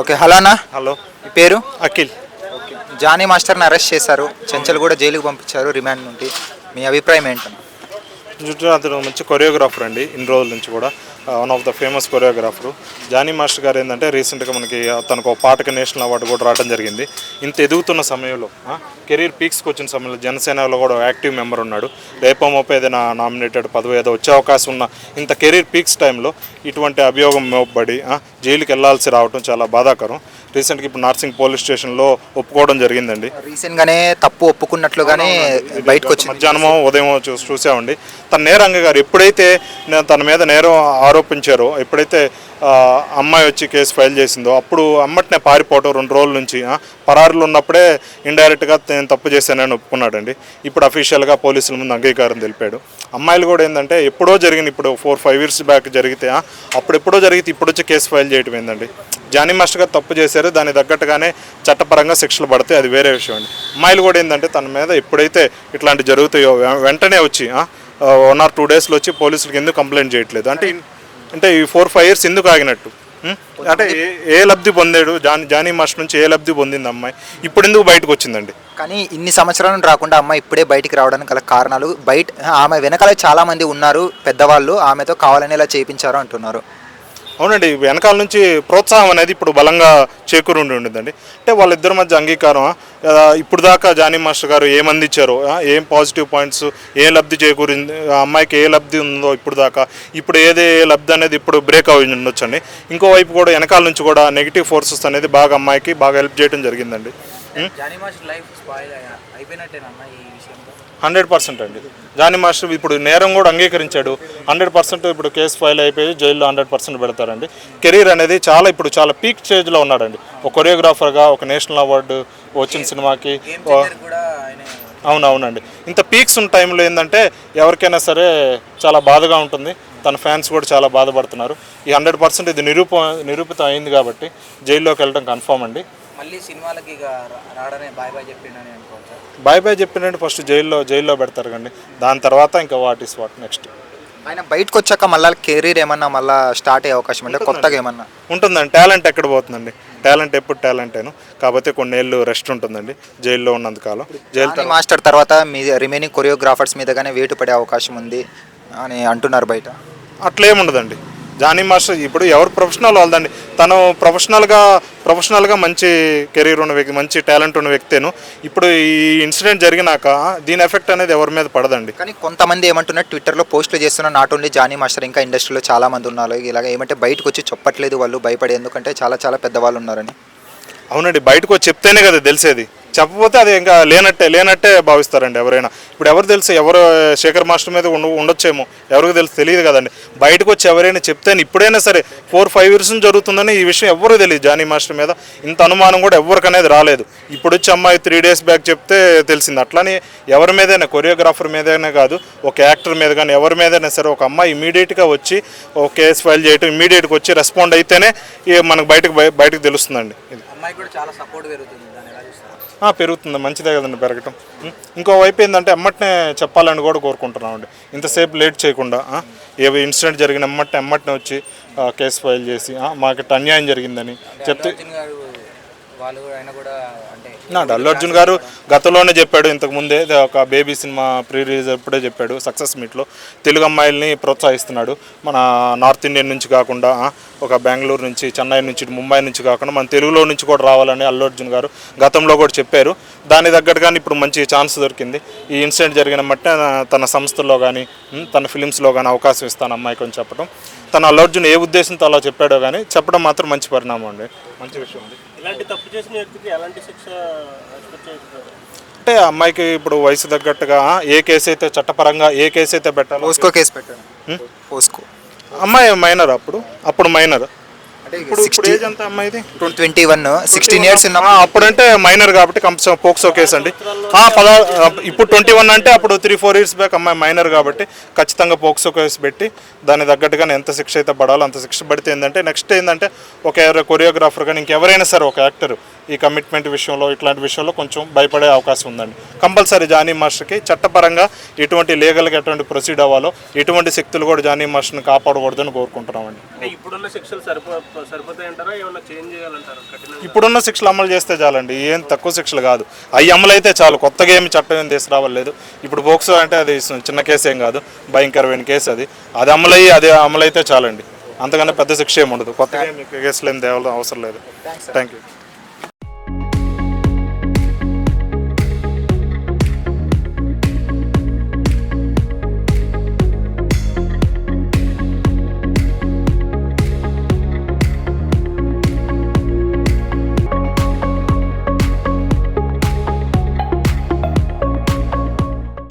Okay hello అన్న hello. మీ పేరు? అఖిల్. జానీ మాస్టర్ని అరెస్ట్ చేశారు. చెంచల్ కూడా జైలుకు పంపించారు రిమాండ్ నుండి. మీ అభిప్రాయం ఏంటన్న అతను మంచి కొరియోగ్రాఫర్ అండి ఇన్ని రోజుల నుంచి కూడా. One of the famous choreographer Jani master గారు ఏంటంటే రీసెంట్గా మనకి తనకు ఒక పాటకి నేషనల్ అవార్డు కూడా రావడం జరిగింది. ఇంత ఎదుగుతున్న సమయంలో కెరీర్ పీక్స్కి వచ్చిన సమయంలో జనసేనలో కూడా యాక్టివ్ మెంబర్ ఉన్నాడు. రేపో మోపో ఏదైనా నామినేటెడ్ పదవి ఏదో వచ్చే అవకాశం ఉన్న ఇంత కెరీర్ పీక్స్ టైంలో ఇటువంటి అభియోగం మోపబడి జైలుకి వెళ్ళాల్సి రావడం చాలా బాధాకరం. రీసెంట్గా ఇప్పుడు నార్సింగ్ పోలీస్ స్టేషన్లో ఒప్పుకోవడం జరిగిందండి. రీసెంట్ గానే తప్పు ఒప్పుకున్నట్లుగానే బయటకు వచ్చింది. మధ్యాహ్నం ఉదయం చూ చూసామండి. తన నేరంగా గారు ఎప్పుడైతే తన మీద నేరం ఆరోపించారో ఎప్పుడైతే అమ్మాయి వచ్చి కేసు ఫైల్ చేసిందో అప్పుడు అమ్మటినే పారిపోవటం రెండు రోజుల నుంచి పరారులు ఉన్నప్పుడే ఇండైరెక్ట్గా నేను తప్పు చేశానని ఒప్పుకున్నాడండి. ఇప్పుడు అఫీషియల్గా పోలీసుల ముందు అంగీకారం తెలిపాడు. అమ్మాయిలు కూడా ఏంటంటే ఎప్పుడో జరిగింది ఇప్పుడు ఫోర్ ఫైవ్ ఇయర్స్ బ్యాక్ జరిగితే ఆ, అప్పుడు ఎప్పుడో జరిగితే ఇప్పుడు వచ్చి కేసు ఫైల్ చేయటం ఏందండి? జానీ మాస్టర్ గారు తప్పు చేశారు దాని తగ్గట్టుగానే చట్టపరంగా శిక్షలు పడితే అది వేరే విషయం అండి. అమ్మాయిలు కూడా ఏంటంటే తన మీద ఎప్పుడైతే ఇట్లాంటి జరుగుతాయో వెంటనే వచ్చి వన్ ఆర్ టూ డేస్లో వచ్చి పోలీసులకు ఎందుకు కంప్లైంట్ చేయట్లేదు? అంటే అంటే ఈ ఫోర్ ఫైవ్ ఇయర్స్ ఎందుకు ఆగినట్టు? అంటే ఏ- ఏ లబ్ధి పొందాడు? జానీ జానీ మాస్టర్ నుంచి ఏ లబ్ధి పొందింది అమ్మాయి? ఇప్పుడు ఎందుకు బయటకు వచ్చిందండి? కానీ ఇన్ని సంవత్సరాలు రాకుండా అమ్మాయి ఇప్పుడే బయటికి రావడానికి గల కారణాలు బయట ఆమె వెనకాల చాలామంది ఉన్నారు పెద్దవాళ్ళు ఆమెతో కావాలని ఇలా చేయించారు అంటున్నారు. అవునండి వెనకాల నుంచి ప్రోత్సాహం అనేది ఇప్పుడు బలంగా చేకూరు ఉండి అంటే వాళ్ళిద్దరి మధ్య అంగీకారం ఇప్పుడు దాకా జానీ మాస్టర్ గారు ఏం ఏం పాజిటివ్ పాయింట్స్ ఏ లబ్ధి చేకూరింది? ఆ అమ్మాయికి ఏ లబ్ధి ఉందో ఇప్పుడు దాకా? ఇప్పుడు ఏదే లబ్ధి అనేది ఇప్పుడు బ్రేక్ అయి ఉండొచ్చండి. ఇంకోవైపు కూడా వెనకాల నుంచి కూడా నెగిటివ్ ఫోర్సెస్ అనేది బాగా అమ్మాయికి బాగా హెల్ప్ చేయడం జరిగిందండి. విషయంలో. హండ్రెడ్ పర్సెంట్ అండి. జానీ మాస్టర్ ఇప్పుడు నేరం కూడా అంగీకరించాడు. హండ్రెడ్ పర్సెంట్ ఇప్పుడు కేసు ఫైల్ అయిపోయి జైల్లో హండ్రెడ్ పర్సెంట్ పెడతారండి. కెరీర్ అనేది చాలా ఇప్పుడు చాలా పీక్ స్టేజ్లో ఉన్నాడండి. ఒక కొరియోగ్రాఫర్గా ఒక నేషనల్ అవార్డు వచ్చిన సినిమాకి గేమ్ చేంజర్ కూడా ఆయన అవును అవునండి ఇంత పీక్స్ ఉన్న టైంలో ఏంటంటే ఎవరికైనా సరే చాలా బాధగా ఉంటుంది. తన ఫ్యాన్స్ కూడా చాలా బాధపడుతున్నారు. ఈ హండ్రెడ్ పర్సెంట్ ఇది నిరూప నిరూపితం అయింది కాబట్టి జైల్లోకి వెళ్ళడం కన్ఫామ్ అండి. మళ్ళీ సినిమాలకి ఇక రాడనే బాయ్ బాయ్ చెప్పిండని అనుకోవచ్చు? బాయ్ బాయ్ ఫస్ట్ జైల్లో జైల్లో పెడతారు కండి. దాని తర్వాత ఇంకా వాట్ ఈస్ వాట్ నెక్స్ట్ ఆయన బయటకు వచ్చాక మళ్ళీ కెరీర్ ఏమన్నా మళ్ళీ స్టార్ట్ అయ్యే అవకాశం అంటే కొత్తగా ఏమన్నా? ఉంటుందండి. టాలెంట్ ఎక్కడ పోతుందండి? టాలెంట్ ఎప్పుడు టాలెంటేను. కాకపోతే కొన్నేళ్ళు రెస్ట్ ఉంటుందండి. జైల్లో ఉన్నంత కాలం జైలు మాస్టర్ తర్వాత మీ రిమైనింగ్ కొరియోగ్రాఫర్స్ మీదగానే వేటు పడే అవకాశం ఉంది అని అంటున్నారు బయట. అట్లేముండదండి జానీ మాస్టర్ ఇప్పుడు ఎవరు ప్రొఫెషనల్ వాళ్ళదండి తను ప్రొఫెషనల్గా ప్రొఫెషనల్గా మంచి కెరీర్ ఉన్న వ్యక్తి మంచి టాలెంట్ ఉన్న వ్యక్తేను. ఇప్పుడు ఈ ఇన్సిడెంట్ జరిగినాక దీని ఎఫెక్ట్ అనేది ఎవరి మీద పడదండి. కానీ కొంతమంది ఏమంటున్నారు ట్విట్టర్లో పోస్టులు చేస్తున్న నాట్ ఓన్లీ జానీ మాస్టర్ ఇంకా ఇండస్ట్రీలో చాలా మంది ఉన్నారు. ఇలాగ ఏమంటే బయటకు వచ్చి చెప్పట్లేదు వాళ్ళు భయపడి ఎందుకంటే చాలా చాలా పెద్దవాళ్ళు ఉన్నారని. అవునండి బయటకు వచ్చి చెప్తేనే కదా తెలిసేది. చెప్పకపోతే అది ఇంకా లేనట్టే లేనట్టే భావిస్తారండి ఎవరైనా. ఇప్పుడు ఎవరు తెలుసు ఎవరు శేఖర్ మాస్టర్ మీద ఉండ ఉండొచ్చేమో. ఎవరికి తెలుసు తెలియదు కదండి. బయటకు వచ్చి ఎవరైనా చెప్తే ఇప్పుడైనా సరే ఫోర్ ఫైవ్ ఇయర్స్ నుంచి జరుగుతుందని ఈ విషయం ఎవరు తెలియదు. జానీ మాస్టర్ మీద ఇంత అనుమానం కూడా ఎవరికనేది రాలేదు. ఇప్పుడు వచ్చి అమ్మాయి త్రీ డేస్ బ్యాక్ చెప్తే తెలిసింది. అట్లానే ఎవరి మీదైనా కొరియోగ్రాఫర్ మీదైనా కాదు ఒక యాక్టర్ మీద కానీ ఎవరి మీదైనా సరే ఒక అమ్మాయి ఇమీడియట్గా వచ్చి ఒక కేసు ఫైల్ చేయటం ఇమీడియట్గా వచ్చి రెస్పాండ్ అయితేనే మనకు బయటకు బయటకు తెలుస్తుందండి. అమ్మాయి కూడా చాలా సపోర్ట్ పెరుగుతుంది. పెరుగుతుంది మంచిదే కదండి పెరగటం ఉం. ఇంకో వైపు ఏంటంటే అమ్మటనే చెప్పాలని కూడా కోరుకుంటున్నామండి ఇంతసేపు లేట్ చేయకుండా ఆ, ఏ ఇన్సిడెంట్ జరిగిన అమ్మటనే అమ్మటనే వచ్చి కేసు ఫైల్ చేసి మాకు అన్యాయం జరిగిందని చెప్తే వాళ్ళు కూడా ఆయన కూడా అల్లు అర్జున్ గారు గతంలోనే చెప్పాడు ఇంతకు ముందే ఒక బేబీ సినిమా ప్రీ రిలీజ్ అప్పుడే చెప్పాడు సక్సెస్ మీట్లో తెలుగు అమ్మాయిల్ని ప్రోత్సహిస్తున్నాడు. మన నార్త్ ఇండియన్ నుంచి కాకుండా ఒక బెంగళూరు నుంచి చెన్నై నుంచి ముంబై నుంచి కాకుండా మన తెలుగులో నుంచి కూడా రావాలని అల్లు అర్జున్ గారు గతంలో కూడా చెప్పారు. దాని తగ్గట్టుగానే ఇప్పుడు మంచి ఛాన్స్ దొరికింది. ఈ ఇన్సిడెంట్ జరిగిన మట్టే తన సంస్థల్లో కానీ తన ఫిలిమ్స్లో కానీ అవకాశం ఇస్తాను అమ్మాయికి అని చెప్పడం తన అల్లు అర్జున్ ఏ ఉద్దేశంతో అలా చెప్పాడో కానీ చెప్పడం మాత్రం మంచి పరిణామం అండి. మంచి విషయం అండి. ఇలాంటి తప్పు చేసిన వ్యక్తికి ఎలాంటి శిక్ష ఎక్స్పెక్ట్ చేయకపోతే అంటే అమ్మాయికి ఇప్పుడు వయసు తగ్గట్టుగా ఏ కేసు అయితే చట్టపరంగా ఏ కేసు అయితే పెట్టాలో పోస్కో కేసు పెట్టాను. పోస్కో. అమ్మాయి మైనర్ అప్పుడు? అప్పుడు మైనర్? అంటే ఇప్పుడు ఏజ్ ఎంత అమ్మాయిది? ట్వంటీ వన్ సిక్స్టీన్ ఇయర్స్ అప్పుడంటే మైనర్ కాబట్టి కంపల్సరీ పోక్సో కేసు అండి. పదా ఇప్పుడు ట్వంటీ వన్ అంటే అప్పుడు త్రీ ఫోర్ ఇయర్స్ బ్యాక్ అమ్మాయి మైనర్ కాబట్టి ఖచ్చితంగా పోక్సో కేసు పెట్టి దాని తగ్గట్టుగా ఎంత శిక్ష అయితే పడాలో అంత శిక్ష. పడితే ఏంటంటే నెక్స్ట్ ఏంటంటే ఒక ఎవరో కొరియోగ్రాఫర్ కానీ ఇంకెవరైనా సరే ఒక యాక్టర్ ఈ కమిట్మెంట్ విషయంలో ఇట్లాంటి విషయంలో కొంచెం భయపడే అవకాశం ఉందండి. కంపల్సరీ జానీ మాస్టర్కి చట్టపరంగా ఎటువంటి లీగల్గా ఎటువంటి ప్రొసీడ్ అవ్వాలో ఎటువంటి శక్తులు కూడా జానీ మాస్టర్ని కాపాడకూడదని కోరుకుంటున్నామండి. ఇప్పుడున్న శిక్షలు ఇప్పుడున్న శిక్షలు అమలు చేస్తే చాలండి. ఏం తక్కువ శిక్షలు కాదు. అవి అమలు అయితే చాలు. కొత్తగా ఏమి చట్టం ఏం తీసుకురావలేదు ఇప్పుడు పోక్సో అంటే అది చిన్న కేసు ఏం కాదు. భయంకరమైన కేసు అది. అది అమలయ్యి అది అమలైతే చాలండి. అంతకన్నా పెద్ద శిక్ష ఏమి ఉండదు. కొత్తగా ఏమి కేసులు ఏం తేవాల్సిన అవసరం లేదు. Thank you